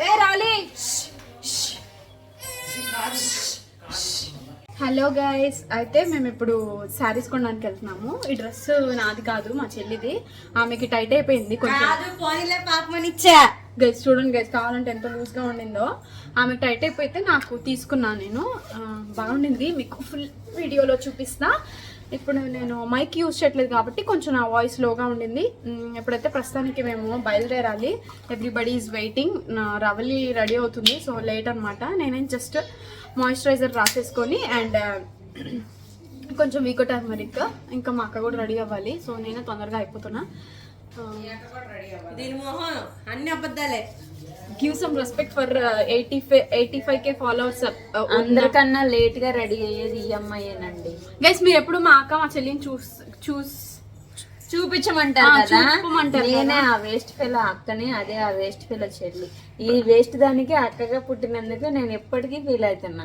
ఏ రాలి. Hello guys అయితే మేము ఇప్పుడు శారీస్ కొనడానికి వెళ్తున్నాము. ఈ డ్రెస్ నాది కాదు మా చెల్లిది. ఆమెకి టైట్ అయిపోయింది కొంచెం. ఇచ్చా గైస్ చూడండి గైస్ కావాలంటే ఎంత లూజ్గా ఉండిందో. ఆమె టైట్ అయిపోతే నాకు తీసుకున్నాను నేను. బాగుండింది. మీకు ఫుల్ వీడియోలో చూపిస్తా. ఇప్పుడు నేను మైక్ యూజ్ చేయట్లేదు కాబట్టి కొంచెం నా వాయిస్ లోగా ఉండింది. ఎప్పుడైతే ఇప్పుడైతే ప్రస్తుతానికి మేము బయలుదేరాలి ఎవ్రీబడి ఈజ్ వెయిటింగ్ నా రవలి రెడీ అవుతుంది సో లేట్ అనమాట నేనేం జస్ట్ మాయిశ్చరైజర్ రాసేసుకొని అండ్ కొంచెం వీకో టర్మరిక్ ఇంకా మా అక్క కూడా రెడీ అవ్వాలి సో నేను తొందరగా అయిపోతున్నా. దీని మొహం అన్ని అబద్ధాలే. Give some respect for eighty five eighty five K followers అందరికన్నా లేట్గా రెడీ అయ్యేది ఈ అమ్మాయేనండి. గైస్ మీరు ఎప్పుడు మా అక్క మా చెల్లిని చూస్ చూస్ చూపించమంటారు ఆ, కదా? చూపించమంటారు నేనే ఆ వేస్ట్ పిల్ల అక్కని అదే ఆ వేస్ట్ పిల్ల చెల్లి. ఈ వేస్ట్ దానికి అక్కగా పుట్టినందుకు నేను ఎప్పటికీ ఫీల్ అవుతున్నా.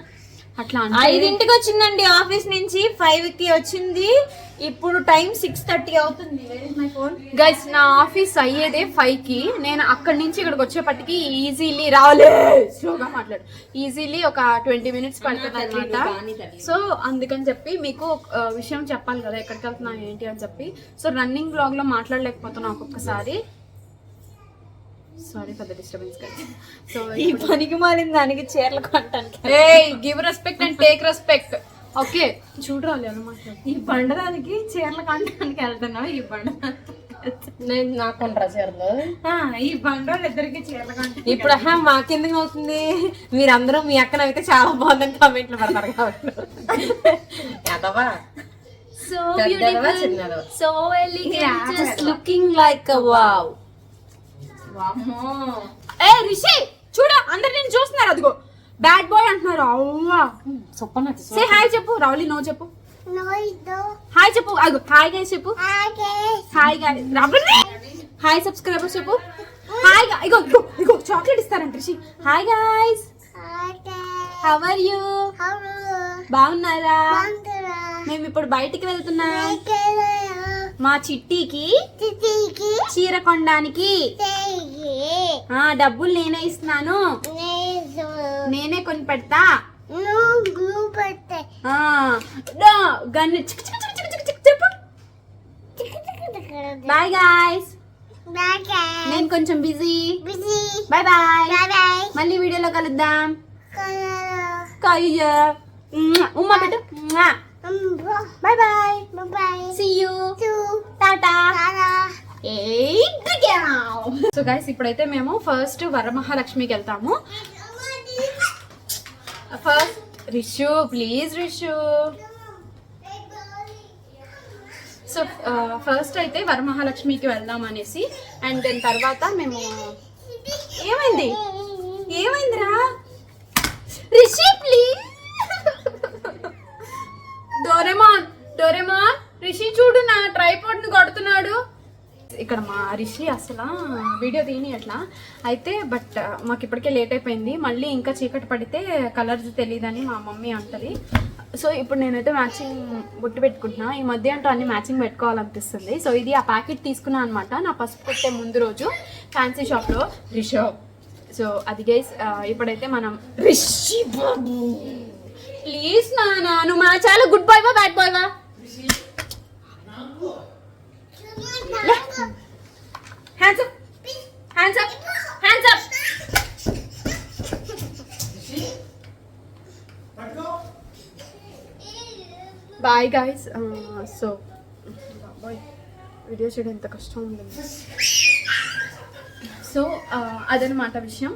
అట్లా ఐదింటికి వచ్చిందండి ఆఫీస్ నుంచి ఫైవ్కి వచ్చింది. ఇప్పుడు టైం సిక్స్ థర్టీ అవుతుంది. మై ఫోన్ గైస్ నా ఆఫీస్ అయ్యేదే ఫైవ్కి నేను అక్కడి నుంచి ఇక్కడికి వచ్చేపటికి ఈజీలీ రావాలి స్లోగా మాట్లాడు. ఈజీలీ ఒక ట్వంటీ మినిట్స్ పడుతుంది అనమాట. సో అందుకని చెప్పి మీకు విషయం చెప్పాలి కదా ఎక్కడికి వెళ్తున్నా ఏంటి అని చెప్పి. సో రన్నింగ్ బ్లాగ్లో మాట్లాడలేకపోతున్నా ఒక్కొక్కసారి. Sorry for the disturbance so ఈ పనికి మాలిన దానికి చీరలు ఏయ్ give respect and take respect okay చూడరాలి అనమాట ఈ బండదానికి చీరలు కొంటానికి వెళ్తున్నావు? ఈ బండ నేను నాకుండ్రా చీరలు? ఈ బండ ఇద్దరికి చీరలు కొంటానికి ఇప్పుడు ఆహా, మాకెందుకు అవుతుంది? మీరందరూ మీ అక్కన అయితే చాలా బాగుందని కామెంట్లు పెడతారు కాబట్టి. So just looking like a wow. వామ్మో ఏ రిషి చూడ అందరు నేను చూస్తున్నారు అదిగో. బ్యాడ్ బాయ్ అంటున్నారు అవ్వా. సే హాయ్ చెప్పు రౌలి నో చెప్పు. హాయ్ చెప్పు అగో హాయ్ గైస్ చెప్పు. హాయ్ గాయ్ హాయ్ సబ్స్క్రైబర్స్ చెప్పు. హాయ్ ఇగో ఇగో ఇగో చాక్లెట్ ఇస్తారంట Rishi. Hi guys how are you బాగున్నారా? మేము ఇప్పుడు బయటికి వెళ్తున్నాం. మా చిట్టికి చీర కొనడానికి. ఆ డబ్బులు నేనే ఇస్తున్నాను. నేనే కొని పెడతా. గన్ను చెప్పు. Bye guys. నేను కొంచెం బిజీ. Bye bye. మళ్ళీ వీడియోలో కలుద్దాం. కయ్య. ఉమ్మ పెట్టు. Bye bye. See you Tata. So guys ఇప్పుడైతే మేము ఫస్ట్ వరమహాలక్ష్మికి వెళ్తాము. First Rishu please Rishu so first అయితే వరమహాలక్ష్మికి వెళ్దాం అనేసి అండ్ దాని తర్వాత మేము ఏమైంది? ఏమైందిరా? Rishi please Doraemon Doraemon Rishi చూడు నా ట్రైపాడ్ని కొడుతున్నాడు. ఇక్కడ మా రిషి అసలు వీడియో తీని అట్లా. అయితే బట్ మాకు ఇప్పటికే లేట్ అయిపోయింది. మళ్ళీ ఇంకా చీకటి పడితే కలర్స్ తెలియదని మా మమ్మీ అంటది. సో ఇప్పుడు నేనైతే మ్యాచింగ్ బుట్టు పెట్టుకుంటున్నా. ఈ మధ్య అంటూ అన్ని మ్యాచింగ్ పెట్టుకోవాలనిపిస్తుంది. సో ఇది ఆ ప్యాకెట్ తీసుకున్నా అనమాట నా పసుపు కొట్టే ముందు రోజు ఫ్యాన్సీ షాప్లో. రిషో. సో అది గైస్ ఇప్పుడైతే మనం రిషి బాబు. ప్లీజ్ నానా నువ్వు మా చాలా గుడ్ బాయ్ వా bad boy bye guys so bye video చేయడం ఎంత కష్టం ఉంది. సో uh, అదనమాట విషయం.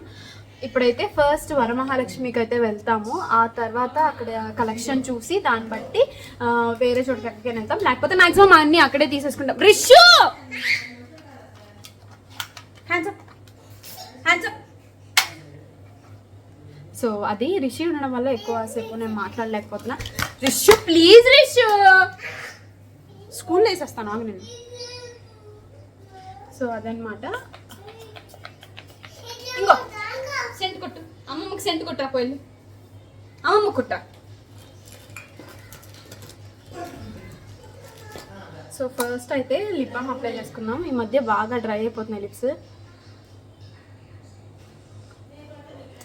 ఇప్పుడైతే ఫస్ట్ వరమహాలక్ష్మికి అయితే వెళ్తాము. ఆ తర్వాత అక్కడ కలెక్షన్ చూసి దాన్ని బట్టి uh, వేరే చోటుకి ఎక్కడికైనా వెళ్తాం. లేకపోతే మాక్సిమం అన్ని అక్కడే తీసేసుకుంటాం. Rishu! Hands up hands up so అది రిషి ఉండడం వల్ల ఎక్కువసేపు నేను మాట్లాడలేకపోతున్నా. రిషు ప్లీజ్ రిషు స్కూల్లో వేసేస్తాను ఆగు నేను. సో అదనమాట ఇంకో. సెంట్ కొట్టు. అమ్మమ్మకి సెంట్ కొట్టా పోయి అమ్మమ్మ కుట్ట? సో ఫస్ట్ అయితే లిప్ బామ్ అప్లై చేసుకుందాం. ఈ మధ్య బాగా డ్రై అయిపోతున్నాయి లిప్స్.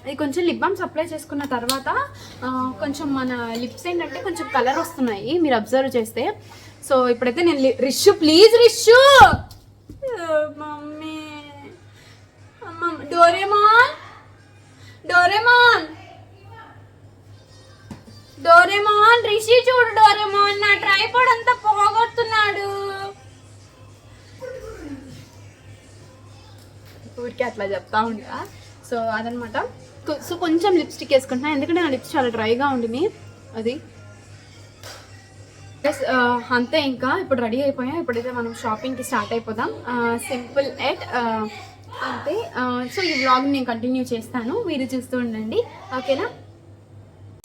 ఇది కొంచెం లిప్ బామ్స్ అప్లై చేసుకున్న తర్వాత కొంచెం మన లిప్స్ ఏంటంటే కొంచెం కలర్ వస్తున్నాయి మీరు అబ్జర్వ్ చేస్తే. సో ఇప్పుడైతే నేను Rishu please Rishu! Mummy. Doraemon! Doraemon! Doraemon Rishi చూడు డోరేమాన్ నా ట్రైపాడ్ అంతా పోగొడుతున్నాడు ఊరికే అట్లా చెప్తా ఉంటా. సో అదనమాట. సో కొంచెం లిప్స్టిక్ వేసుకుంటున్నా ఎందుకంటే నా లిప్స్ చాలా డ్రైగా ఉండిని అది. ప్లస్ అంతే ఇంకా ఇప్పుడు రెడీ అయిపోయాం ఇప్పుడైతే మనం షాపింగ్కి స్టార్ట్ అయిపోదాం. సింపుల్ ఎట్ అంతే సో ఈ వ్లాగ్ నేను కంటిన్యూ చేస్తాను మీరు చూస్తూ ఉండండి ఓకేనా?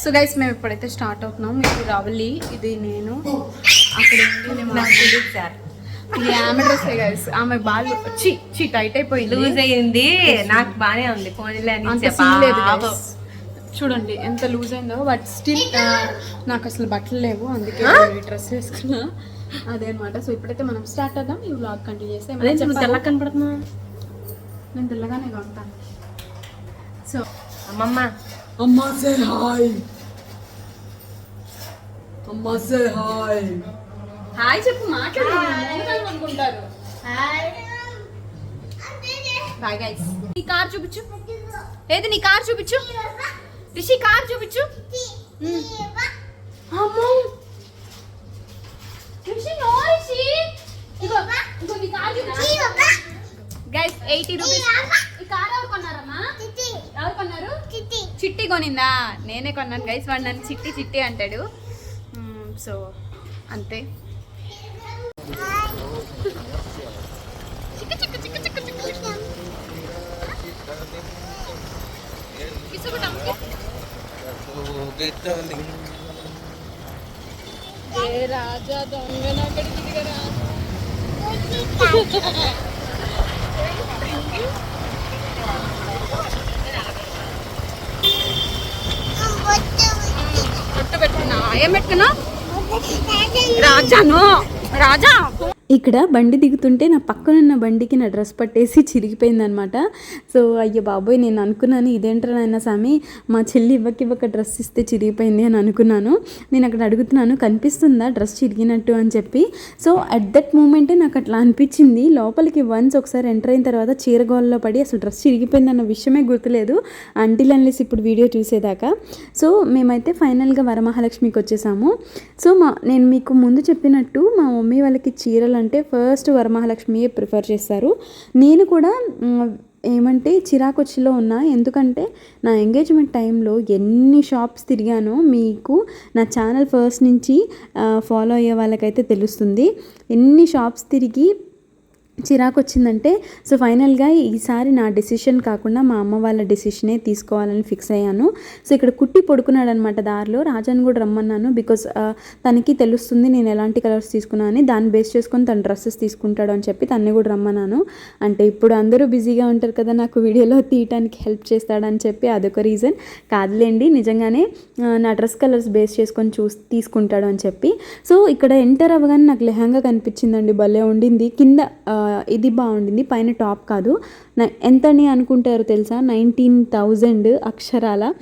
సో గైస్ మేము ఇప్పుడైతే స్టార్ట్ అవుతున్నాం ఇది రావలి ఇది నేను అక్కడ సార్ ఇది ఆమె డ్రెస్ గైస్ ఆమె బాగా చి చి టైట్ అయిపోయింది. లూజ్ అయ్యింది. నాకు బానే ఉంది. అని లేదు guys. చూడండి ఎంత లూజ్ అయిందో. బట్ స్టిల్ నాకు అసలు బట్టలు లేవు. అందుకే డ్రెస్ వేసుకున్నా. అదే అనమాట సో ఇప్పుడైతే మనం స్టార్ట్ అవుదాం ఈ వ్లాగ్ కంటిన్యూ చేస్తే? తెల్లగా కనపడుతున్నా. నేను తెల్లగానే ఉంటాను సో అమ్మమ్మ. అమ్మా సే హాయ్ అమ్మా సే హాయ్ హాయ్ చెప్పు మాట్లాడు. అనుకుంటారు బాయ్ గైస్ నీ కార్ చూపించు. ఏది నీ కార్ చూపించు. రిషి కార్ చూపించు. మ్మ్. అమ్మో. రిషి నో రిషి. ఇగో ఇగో నీ కార్ చూపించు. గైస్ ఎయిటీ రూపీస్ ఈ కార్ ఎవరు కొన్నారమ్మా? ఎవరు కొన్నారు? చిట్టి. కొనిందా? నేనే కొన్నాను. గైస్ వాడు నన్ను చిట్టి చిట్టి అంటాడు. సో అంతే. ఏ రాజా దొంగ నాకడికి దిగరా పొట్టు పెట్టుకున్నా ఏం పెట్టుకున్నా రాజాను రాజా ఇక్కడ బండి దిగుతుంటే నా పక్కనున్న బండికి నా డ్రెస్ పట్టేసి చిరిగిపోయిందనమాట. సో అయ్యో బాబోయ్ నేను అనుకున్నాను ఇదేంట్రా నాయన స్వామి మా చెల్లి ఇవ్వకి ఇవ్వక డ్రెస్ ఇస్తే చిరిగిపోయింది అని అనుకున్నాను. నేను అక్కడ అడుగుతున్నాను కనిపిస్తుందా డ్రెస్ చిరిగినట్టు? అని చెప్పి. సో అట్ దట్ మూమెంటే నాకు అట్లా అనిపించింది. లోపలికి వన్స్ ఒకసారి ఎంటర్ అయిన తర్వాత చీరగోళ్ళలో పడి అసలు డ్రెస్ చిరిగిపోయిందన్న విషయమే గుర్తులేదు. అంటిల్ అన్లెస్ ఇప్పుడు వీడియో చూసేదాకా. సో మేమైతే ఫైనల్గా వరమహాలక్ష్మికి వచ్చేసాము. సో మా నేను మీకు ముందు చెప్పినట్టు మా మమ్మీ వాళ్ళకి చీరలు అంటే ఫస్ట్ వరమహాలక్ష్మియే ప్రిఫర్ చేస్తారు. నేను కూడా ఏమంటే చిరాకొచ్చిలో ఉన్నా. ఎందుకంటే నా ఎంగేజ్మెంట్ టైంలో ఎన్ని షాప్స్ తిరిగానో మీకు నా ఛానల్ ఫస్ట్ నుంచి ఫాలో అయ్యే వాళ్ళకైతే తెలుస్తుంది. ఎన్ని షాప్స్ తిరిగి చిరాకు వచ్చిందంటే సో ఫైనల్గా ఈసారి నా డెసిషన్ కాకుండా మా అమ్మ వాళ్ళ డెసిషనే తీసుకోవాలని ఫిక్స్ అయ్యాను. సో ఇక్కడ కుట్టి పడుకున్నాడు అనమాట దారిలో. రాజాను కూడా రమ్మన్నాను బికాస్ తనకి తెలుస్తుంది నేను ఎలాంటి కలర్స్ తీసుకున్నాను అని. దాన్ని బేస్ చేసుకొని తన డ్రెస్సెస్ తీసుకుంటాడు అని చెప్పి తన్ని కూడా రమ్మన్నాను. అంటే ఇప్పుడు అందరూ బిజీగా ఉంటారు కదా నాకు వీడియోలో తీయటానికి హెల్ప్ చేస్తాడని చెప్పి అదొక రీజన్. కాదులేండి నిజంగానే నా డ్రెస్ కలర్స్ బేస్ చేసుకొని చూసి తీసుకుంటాడు అని చెప్పి. సో ఇక్కడ ఎంటర్ అవ్వగానే నాకు లెహంగా కనిపించిందండి భలే ఉండింది. కింద ఇది బాగుండింది. పైన టాప్ కాదు. ఎంతని అనుకుంటారు తెలుసా? నైన్టీన్ థౌజండ్ అక్షరాల.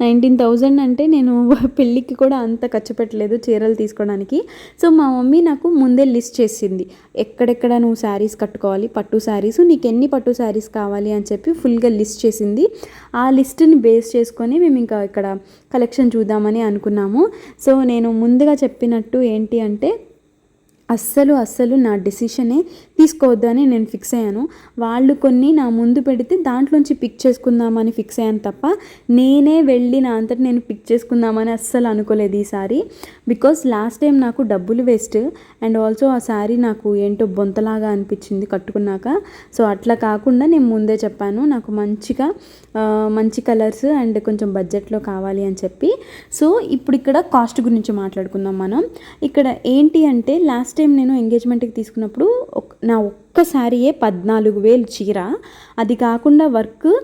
నైన్టీన్ థౌజండ్ అంటే నేను పెళ్ళికి కూడా అంత ఖర్చు పెట్టలేదు చీరలు తీసుకోవడానికి. సో మా మమ్మీ నాకు ముందే లిస్ట్ చేసింది. ఎక్కడెక్కడ నువ్వు శారీస్ కట్టుకోవాలి పట్టు శారీస్ నీకు ఎన్ని పట్టు శారీస్ కావాలి అని చెప్పి ఫుల్గా లిస్ట్ చేసింది. ఆ లిస్ట్ని బేస్ చేసుకొని మేము ఇంకా ఇక్కడ కలెక్షన్ చూద్దామని అనుకున్నాము. సో నేను ముందుగా చెప్పినట్టు ఏంటి అంటే అస్సలు అస్సలు నా డెసిషనే తీసుకోవద్దని నేను ఫిక్స్ అయ్యాను. వాళ్ళు కొన్ని నా ముందు పెడితే దాంట్లోంచి పిక్ చేసుకుందామని ఫిక్స్ అయ్యాను తప్ప నేనే వెళ్ళి నా అంతటి నేను పిక్ చేసుకుందామని అస్సలు అనుకోలేదు ఈసారి. బికాస్ లాస్ట్ టైం నాకు డబ్బులు వేస్ట్ అండ్ ఆల్సో ఆ శారీ నాకు ఏంటో బొంతలాగా అనిపించింది కట్టుకున్నాక. సో అట్లా కాకుండా నేను ముందే చెప్పాను నాకు మంచిగా మంచి కలర్స్ అండ్ కొంచెం బడ్జెట్లో కావాలి అని చెప్పి. సో ఇప్పుడు ఇక్కడ కాస్ట్ గురించి మాట్లాడుకుందాం మనం. ఇక్కడ ఏంటి అంటే లాస్ట్ టైం నేను ఎంగేజ్మెంట్కి తీసుకున్నప్పుడు నా ఒక్క శారీయే పద్నాలుగు వేలు చీర. అది కాకుండా వర్క్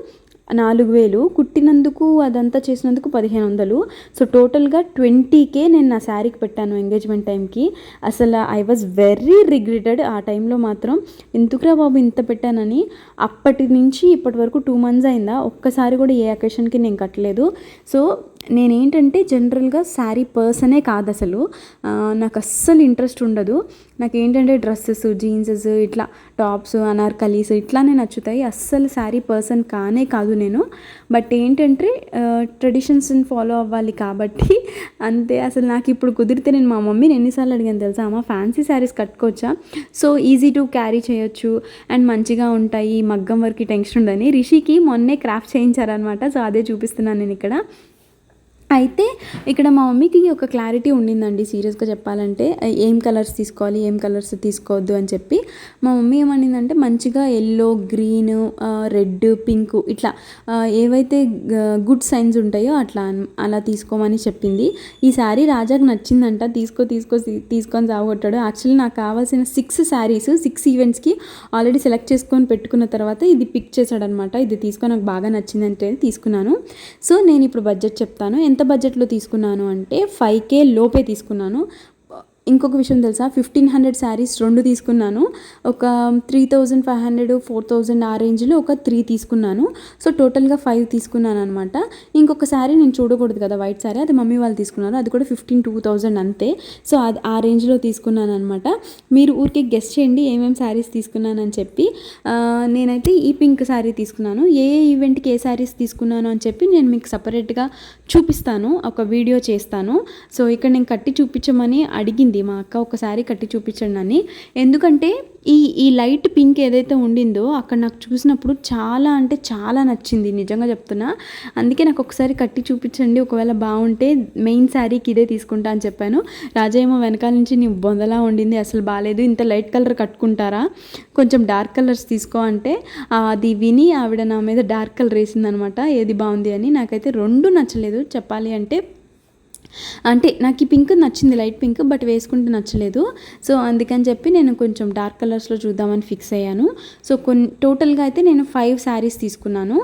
నాలుగు వేలు. కుట్టినందుకు అదంతా చేసినందుకు పదిహేను వందలు. సో టోటల్గా ట్వంటీకే నేను నా శారీకి పెట్టాను ఎంగేజ్మెంట్ టైంకి. అసలు ఐ వాజ్ వెరీ రిగ్రెటెడ్ ఆ టైంలో మాత్రం. ఎందుకురా బాబు ఇంత పెట్టానని? అప్పటి నుంచి ఇప్పటి వరకు టూ మంత్స్ అయిందా? ఒక్కసారి కూడా ఏ అకేషన్కి నేను కట్టలేదు. సో నేనేంటంటే జనరల్గా శారీ పర్సనే కాదు అసలు నాకు అస్సలు ఇంట్రెస్ట్ ఉండదు. నాకు ఏంటంటే డ్రెస్సెస్ జీన్సెస్ ఇట్లా టాప్స్ అనార్కలీస్ ఇట్లానే నచ్చుతాయి. అస్సలు శారీ పర్సన్ కానే కాదు నేను. బట్ ఏంటంటే ట్రెడిషన్స్ని ఫాలో అవ్వాలి కాబట్టి అంతే. అసలు నాకు ఇప్పుడు కుదిరితే నేను మా మమ్మీని ఎన్నిసార్లు అడిగాను తెలుసా అమ్మ ఫ్యాన్సీ శారీస్ కట్టుకోవచ్చా? సో ఈజీ టు క్యారీ చేయొచ్చు. అండ్ మంచిగా ఉంటాయి మగ్గం వరకు టెన్షన్ ఉండదని రిషికి మొన్నే క్రాఫ్ట్ చేయించారనమాట సో అదే చూపిస్తున్నాను నేను ఇక్కడ. అయితే ఇక్కడ మా మమ్మీకి ఒక క్లారిటీ ఉండిందండి సీరియస్గా చెప్పాలంటే ఏం కలర్స్ తీసుకోవాలి ఏం కలర్స్ తీసుకోవద్దు అని చెప్పి. మా మమ్మీ ఏమనిందంటే మంచిగా ఎల్లో గ్రీన్ రెడ్ పింక్ ఇట్లా ఏవైతే గుడ్ సైన్స్ ఉంటాయో అట్లా అలా తీసుకోమని చెప్పింది. ఈ శారీ రాజాకు నచ్చిందంట తీసుకో తీసుకో తీసుకొని సాగొట్టాడు యాక్చువల్లీ నాకు కావాల్సిన సిక్స్ శారీస్ సిక్స్ ఈవెంట్స్కి ఆల్రెడీ సెలెక్ట్ చేసుకొని పెట్టుకున్న తర్వాత ఇది పిక్ చేశాడనమాట. ఇది తీసుకొని నాకు బాగా నచ్చిందంటే తీసుకున్నాను. సో నేను ఇప్పుడు బడ్జెట్ చెప్తాను. ఎంత బడ్జెట్లో తీసుకున్నాను అంటే ఫైవ్ కే లోపే తీసుకున్నాను. ఇంకొక విషయం తెలుసా? ఫిఫ్టీన్ హండ్రెడ్ శారీస్ రెండు తీసుకున్నాను. ఒక three thousand five hundred four thousand ఆ రేంజ్లో ఒక త్రీ తీసుకున్నాను. సో టోటల్గా ఫైవ్ తీసుకున్నాను అనమాట ఇంకొక శారీ నేను చూడకూడదు కదా వైట్ శారీ అది మమ్మీ వాళ్ళు తీసుకున్నారు. అది కూడా ఫిఫ్టీన్ టూ థౌజండ్ అంతే. సో అది ఆ రేంజ్లో తీసుకున్నాను అనమాట మీరు ఊరికే గెస్ట్ చేయండి ఏమేమి శారీస్ తీసుకున్నానని చెప్పి. నేనైతే ఈ పింక్ శారీ తీసుకున్నాను. ఏ ఏ ఈవెంట్కి ఏ శారీస్ తీసుకున్నాను అని చెప్పి నేను మీకు సపరేట్గా చూపిస్తాను. ఒక వీడియో చేస్తాను. సో ఇక్కడ నేను కట్టి చూపించమని అడిగింది మా అక్క ఒకసారి కట్టి చూపించండి అని ఎందుకంటే ఈ ఈ లైట్ పింక్ ఏదైతే ఉండిందో అక్కడ నాకు చూసినప్పుడు చాలా అంటే చాలా నచ్చింది నిజంగా చెప్తున్నా. అందుకే నాకు ఒకసారి కట్టి చూపించండి ఒకవేళ బాగుంటే మెయిన్ శారీకి ఇదే తీసుకుంటా అని చెప్పాను. రాజా ఏమో వెనకాల నుంచి నీ బొందలా ఉండింది అసలు బాగాలేదు ఇంత లైట్ కలర్ కట్టుకుంటారా? కొంచెం డార్క్ కలర్స్ తీసుకో అంటే అది విని ఆవిడ నా మీద డార్క్ కలర్ వేసిందనమాట ఏది బాగుంది అని. నాకైతే రెండు నచ్చలేదు చెప్పాలి అంటే అంటే నాకు ఈ పింక్ నచ్చింది లైట్ పింక్ బట్ వేసుకుంటే నచ్చలేదు. సో అందుకని చెప్పి నేను కొంచెం డార్క్ కలర్స్లో చూద్దామని ఫిక్స్ అయ్యాను. సో కొన్ని టోటల్గా అయితే నేను ఫైవ్ శారీస్ తీసుకున్నాను.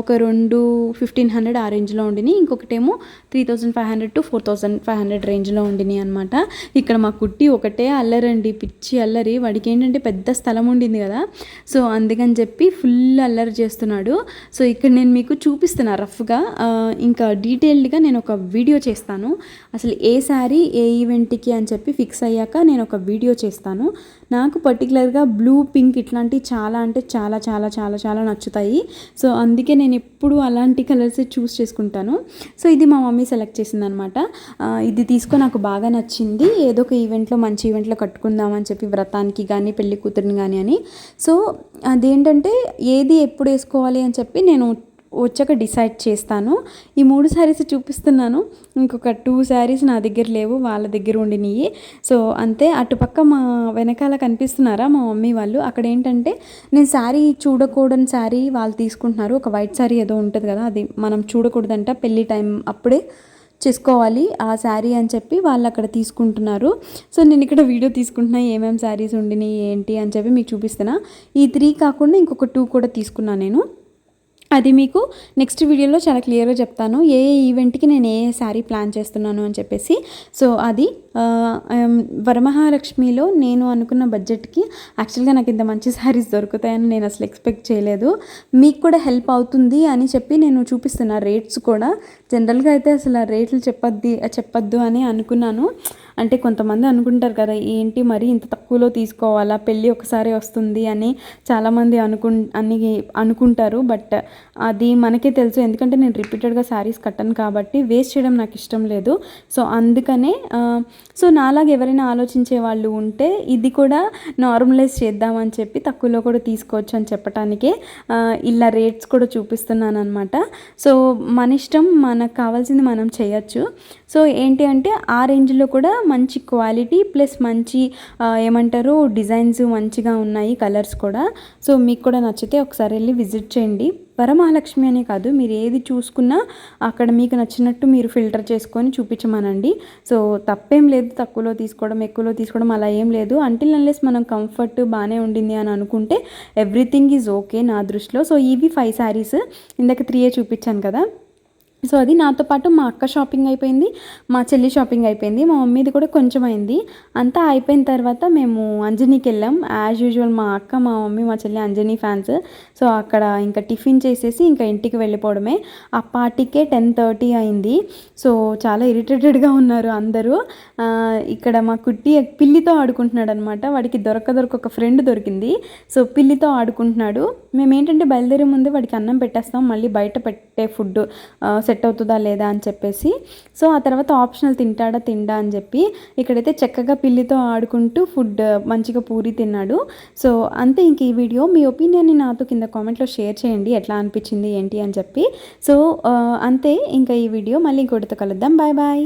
ఒక రెండు ఫిఫ్టీన్ హండ్రెడ్ ఆ రేంజ్లో ఉండినాయి ఇంకొకటేమో three thousand five hundred to four thousand five hundred రేంజ్లో ఉండినాయి అనమాట ఇక్కడ మా కుట్టి ఒకటే అల్లరండి పిచ్చి అల్లరి వాడికి ఏంటంటే పెద్ద స్థలం ఉండింది కదా. సో అందుకని చెప్పి ఫుల్ అల్లరి చేస్తున్నాడు. సో ఇక్కడ నేను మీకు చూపిస్తున్నా రఫ్గా. ఇంకా డీటెయిల్డ్గా నేను ఒక వీడియో చేస్తాను అసలు ఏ శారీ ఏ ఈవెంట్కి అని చెప్పి ఫిక్స్ అయ్యాక నేను ఒక వీడియో చేస్తాను. నాకు పర్టికులర్గా బ్లూ పింక్ ఇట్లాంటివి చాలా అంటే చాలా చాలా చాలా చాలా నచ్చుతాయి. సో అందుకే నేను ఎప్పుడు అలాంటి కలర్స్ చూస్ చేసుకుంటాను. సో ఇది మా మమ్మీ సెలెక్ట్ చేసింది అనమాట ఇది తీసుకో నాకు బాగా నచ్చింది. ఏదో ఒక ఈవెంట్లో మంచి ఈవెంట్లో కట్టుకుందామని చెప్పి వ్రతానికి కానీ పెళ్ళి కూతురిని కానీ అని. సో అదేంటంటే ఏది ఎప్పుడు వేసుకోవాలి అని చెప్పి నేను వచ్చాక డిసైడ్ చేస్తాను. ఈ మూడు శారీస్ చూపిస్తున్నాను. ఇంకొక టూ శారీస్ నా దగ్గర లేవు వాళ్ళ దగ్గర ఉండినవి సో అంతే. అటుపక్క మా వెనకాల కనిపిస్తున్నారా మా మమ్మీ వాళ్ళు? అక్కడ ఏంటంటే నేను శారీ చూడకూడని శారీ వాళ్ళు తీసుకుంటున్నారు. ఒక వైట్ శారీ ఏదో ఉంటుంది కదా అది మనం చూడకూడదంట. పెళ్ళి టైం అప్పుడే చేసుకోవాలి ఆ శారీ అని చెప్పి వాళ్ళు అక్కడ తీసుకుంటున్నారు. సో నేను ఇక్కడ వీడియో తీసుకుంటున్నా ఏమేమి శారీస్ ఉండినాయి ఏంటి అని చెప్పి మీకు చూపిస్తున్నా. ఈ త్రీ కాకుండా ఇంకొక టూ కూడా తీసుకున్నాను నేను. అది మీకు నెక్స్ట్ వీడియోలో చాలా క్లియర్గా చెప్తాను. ఏ ఏ ఈవెంట్కి నేను ఏ ఏ శారీ ప్లాన్ చేస్తున్నాను అని చెప్పేసి. సో అది వరమహాలక్ష్మిలో నేను అనుకున్న బడ్జెట్కి యాక్చువల్గా నాకు ఇంత మంచి శారీస్ దొరుకుతాయని నేను అసలు ఎక్స్పెక్ట్ చేయలేదు. మీకు కూడా హెల్ప్ అవుతుంది అని చెప్పి నేను చూపిస్తున్నా రేట్స్ కూడా. జనరల్గా అయితే అసలు ఆ రేట్లు చెప్పద్ది చెప్పొద్దు అని అనుకున్నాను. అంటే కొంతమంది అనుకుంటారు కదా ఏంటి మరి ఇంత తక్కువలో తీసుకోవాలా? పెళ్ళి ఒకసారి వస్తుంది అని చాలామంది అనుకు అని అనుకుంటారు. బట్ అది మనకే తెలుసు. ఎందుకంటే నేను రిపీటెడ్గా శారీస్ కట్టను కాబట్టి వేస్ట్ చేయడం నాకు ఇష్టం లేదు. సో అందుకనే సో నాలాగా ఎవరైనా ఆలోచించే వాళ్ళు ఉంటే ఇది కూడా నార్మలైజ్ చేద్దామని చెప్పి తక్కువలో కూడా తీసుకోవచ్చు అని చెప్పటానికే ఇలా రేట్స్ కూడా చూపిస్తున్నాను అనమాట సో మన ఇష్టం మనకు కావాల్సింది మనం చేయొచ్చు. సో ఏంటి అంటే ఆ రేంజ్లో కూడా మంచి క్వాలిటీ ప్లస్ మంచి ఏమంటారు డిజైన్స్ మంచిగా ఉన్నాయి కలర్స్ కూడా. సో మీకు కూడా నచ్చితే ఒకసారి వెళ్ళి విజిట్ చేయండి. వరమహాలక్ష్మి అనే కాదు మీరు ఏది చూసుకున్నా అక్కడ మీకు నచ్చినట్టు మీరు ఫిల్టర్ చేసుకొని చూపించమనండి. సో తప్పేం లేదు తక్కువలో తీసుకోవడం ఎక్కువలో తీసుకోవడం అలా ఏం లేదు. అంటిల్ అన్లెస్ మనం కంఫర్ట్ బాగానే ఉండింది అని అనుకుంటే ఎవ్రీథింగ్ ఈజ్ ఓకే నా దృష్టిలో. సో ఇవి ఫైవ్ శారీస్ ఇందాక త్రీయే చూపించాను కదా. సో అది నాతో పాటు మా అక్క షాపింగ్ అయిపోయింది మా చెల్లి షాపింగ్ అయిపోయింది మా మమ్మీది కూడా కొంచెం అయింది అంతా అయిపోయిన తర్వాత మేము అంజనీకి వెళ్ళాం. యాజ్ యూజువల్ మా అక్క మా మమ్మీ మా చెల్లి అంజనీ ఫ్యాన్స్. సో అక్కడ ఇంకా టిఫిన్ చేసేసి ఇంకా ఇంటికి వెళ్ళిపోవడమే. ఆ పార్టీకే టెన్ థర్టీ అయింది. సో చాలా ఇరిటేటెడ్గా ఉన్నారు అందరూ. ఇక్కడ మా కుట్టి పిల్లితో ఆడుకుంటున్నాడు అనమాట వాడికి దొరక దొరక ఒక ఫ్రెండ్ దొరికింది. సో పిల్లితో ఆడుకుంటున్నాడు. మేము ఏంటంటే బయలుదేరే ముందే వాడికి అన్నం పెట్టేస్తాం మళ్ళీ బయట పెట్టే ఫుడ్ సెట్ సెట్ అవుతుందా లేదా అని చెప్పేసి. సో ఆ తర్వాత ఆప్షనల్ తింటాడా తిండా అని చెప్పి ఇక్కడైతే చక్కగా పిల్లితో ఆడుకుంటూ ఫుడ్ మంచిగా పూరి తిన్నాడు. సో అంతే ఇంక ఈ వీడియో. మీ ఒపీనియన్ని నాతో కింద కామెంట్లో షేర్ చేయండి ఎట్లా అనిపించింది ఏంటి అని చెప్పి. సో అంతే ఇంకా ఈ వీడియో. మళ్ళీ ఇంకోటితో కలుద్దాం. Bye bye.